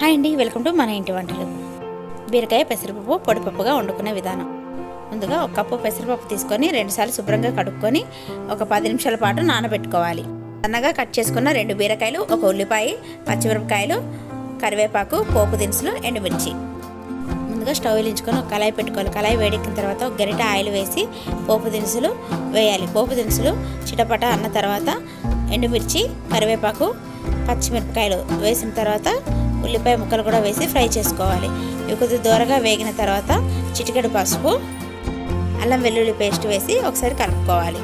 Hi అండి welcome to మన ఇంటి వంటలు. బీరకాయ పెసరపప్పు పొడిపప్పుగా వండుకునే విధానం. ముందుగా ఒక కప్పు పెసరపప్పు తీసుకొని రెండుసార్లు శుభ్రంగా కడుక్కొని ఒక పది నిమిషాల పాటు నానబెట్టుకోవాలి. సన్నగా కట్ చేసుకున్న రెండు బీరకాయలు ఒక ఉల్లిపాయ పచ్చిమిరపకాయలు కరివేపాకు పోపు దినుసులు ఎండుమిర్చి. ముందుగా స్టవ్ వెలించుకొని ఒక కళాయి పెట్టుకోవాలి. కళాయి వేడెక్కిన తర్వాత ఒక గరిట ఆయిల్ వేసి పోపు దినుసులు వేయాలి. పోపు దినుసులు చిటపట అన్న తర్వాత ఎండుమిర్చి కరివేపాకు పచ్చిమిరపకాయలు వేసిన తర్వాత ఉల్లిపాయ ముక్కలు కూడా వేసి ఫ్రై చేసుకోవాలి. ఇవి కొద్దిగా దూరగా వేగిన తర్వాత చిటికెడు పసుపు అల్లం వెల్లుల్లి పేస్ట్ వేసి ఒకసారి కలుపుకోవాలి.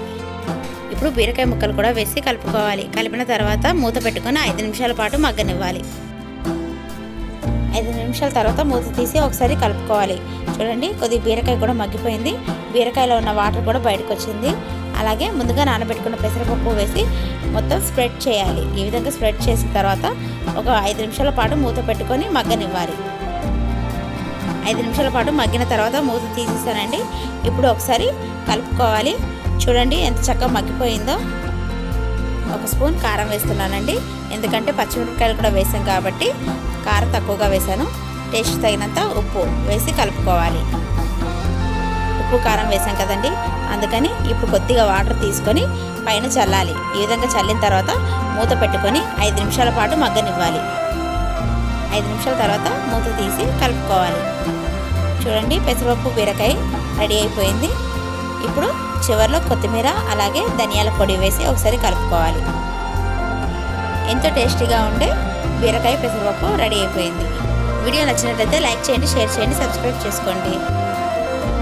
ఇప్పుడు బీరకాయ ముక్కలు కూడా వేసి కలుపుకోవాలి. కలిపిన తర్వాత మూత పెట్టుకొని ఐదు నిమిషాల పాటు మగ్గనివ్వాలి. ఐదు నిమిషాల తర్వాత మూత తీసి ఒకసారి కలుపుకోవాలి. చూడండి కొద్దిగా బీరకాయ కూడా మగ్గిపోయింది. బీరకాయలో ఉన్న వాటర్ కూడా బయటకు వచ్చింది. అలాగే ముందుగా నానబెట్టుకున్న పెసరపప్పు వేసి మొత్తం స్ప్రెడ్ చేయాలి. ఈ విధంగా స్ప్రెడ్ చేసిన తర్వాత ఒక ఐదు నిమిషాల పాటు మూత పెట్టుకొని మగ్గనివ్వాలి. ఐదు నిమిషాల పాటు మగ్గిన తర్వాత మూత తీసేసానండి. ఇప్పుడు ఒకసారి కలుపుకోవాలి. చూడండి ఎంత చక్కగా మగ్గిపోయిందో. ఒక స్పూన్ కారం వేస్తున్నానండి. ఎందుకంటే పచ్చిమిరపకాయలు కూడా వేసాం కాబట్టి కారం తక్కువగా వేసాను. టేస్ట్ తగినంత ఉప్పు వేసి కలుపుకోవాలి. ఉప్పు కారం వేసాం కదండి. అందుకని ఇప్పుడు కొద్దిగా వాటర్ తీసుకొని పైన చల్లాలి. ఈ విధంగా చల్లిన తర్వాత మూత పెట్టుకొని ఐదు నిమిషాల పాటు మగ్గనివ్వాలి. ఐదు నిమిషాల తర్వాత మూత తీసి కలుపుకోవాలి. చూడండి పెసరపప్పు బీరకాయ రెడీ అయిపోయింది. ఇప్పుడు చివరిలో కొత్తిమీర అలాగే ధనియాల పొడి వేసి ఒకసారి కలుపుకోవాలి. ఎంతో టేస్టీగా ఉండే బీరకాయ పెసరపప్పు రెడీ అయిపోయింది. వీడియో నచ్చినట్లయితే లైక్ చేయండి షేర్ చేయండి సబ్స్క్రైబ్ చేసుకోండి.